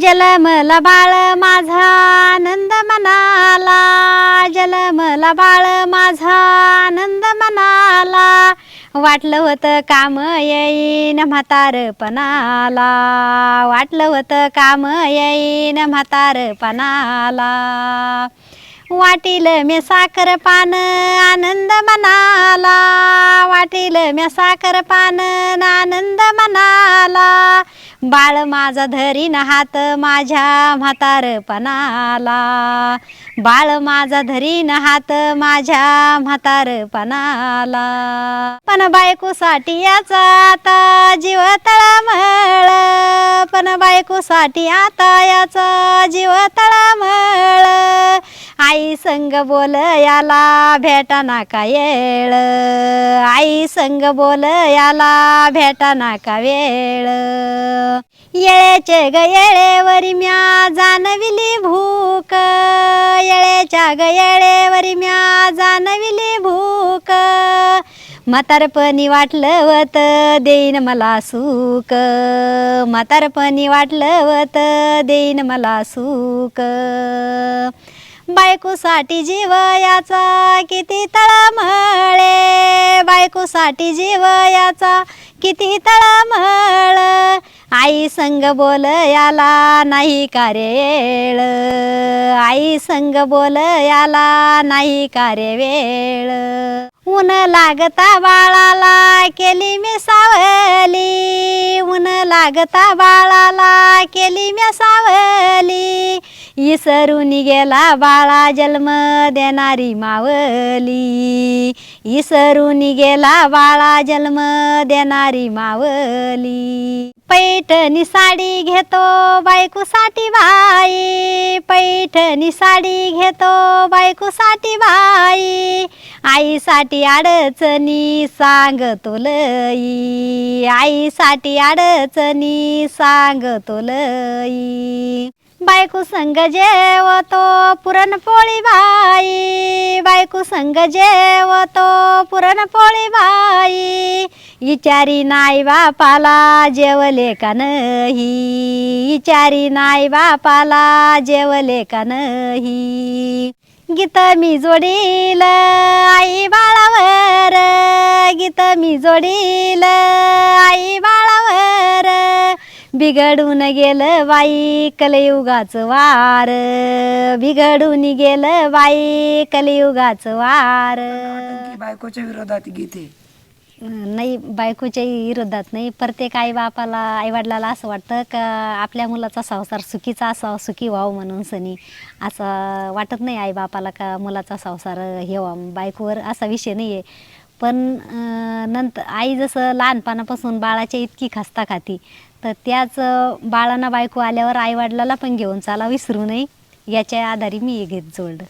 जलमला बाळ माझा आनंद मनाला. जलमला बाळ माझा आनंद मनाला. वाटलं होतं काम येईन म्हातारपणाला. वाटलं होतं काम येईन म्हातारपणाला. वाटील मे साखर पान आनंद मनाला. वाटील मे साखर पान आनंद मनाला. बाळ माझा धरीन हात माझ्या म्हातारपणाला. बाळ माझा धरीन हात माझ्या म्हातारपणाला. पण बायकोसाठी याचा आता जीव तळमळ पण बायकोसाठी आता याचा जीव तळमळ आई संग बोल याला भेटाना का येळ? आई संग बोल याला भेटाना का वेळ? येळेचे ग येळेवरी म्या जाणविली भूक. येळेच्या ग येळेवरी म्या जाणविली भूक. म्हातारपणी वाटलं वत देईन मला सुख. म्हातारपणी वाटलं वत देईन मला सुख. बायकोसाठी जीवयाचा किती तळमळे बायकोसाठी जीवयाचा किती तळमळ आई संग बोल याला नाही कार्य आई संग बोल याला नाही कार्य वेळ? ऊन लागता बाळाला केली मी सावली ऊन लागता बाळाला केली मी सावली इसरून गेला बाळा जन्म देणारी मावली. इसरून गेला बाळा जन्म देणारी मावली. पैठणी साडी घेतो बायकोसाठी बाई. पैठणी साडी घेतो बायकोसाठी बाई. आईसाठी अडचणी सांगतो लई. आईसाठी अडचणी सांगतो लई. बायको संग जेवतो पुरणपोळी बाई. बायको संग जेवतो पुरणपोळी बाई. इचारी नाही बापाला जेवले का नाही? इचारी नाही बापाला जेवले का नाही? गीत मी जोडील आई बाळावर गीत मी जोडील बिघडून गेलं बाई कलयुगाचं वार. बिघडून गेलं बाई कलयुगाचं वार. बायकोच्या विरोधात गीते नाही बायकोच्या विरोधात नाही. प्रत्येक आई बापाला आईवडिलाला असं वाटतं का आपल्या मुलाचा संसार सुखीचा असावा सुखी व्हावं म्हणून सनी. असं वाटत नाही आई बापाला का मुलाचा संसार हे व्हावं. बायकोवर असा विषय नाही आहे पण अं, नंतर आई जसं लहानपणापासून बाळाच्या इतकी खस्ता खाती तर त्याच बाळांना बायको आल्यावर आईवडिलाला पण घेऊन चाला विसरू नये. याच्या आधारे मी हे घेत जोडलं.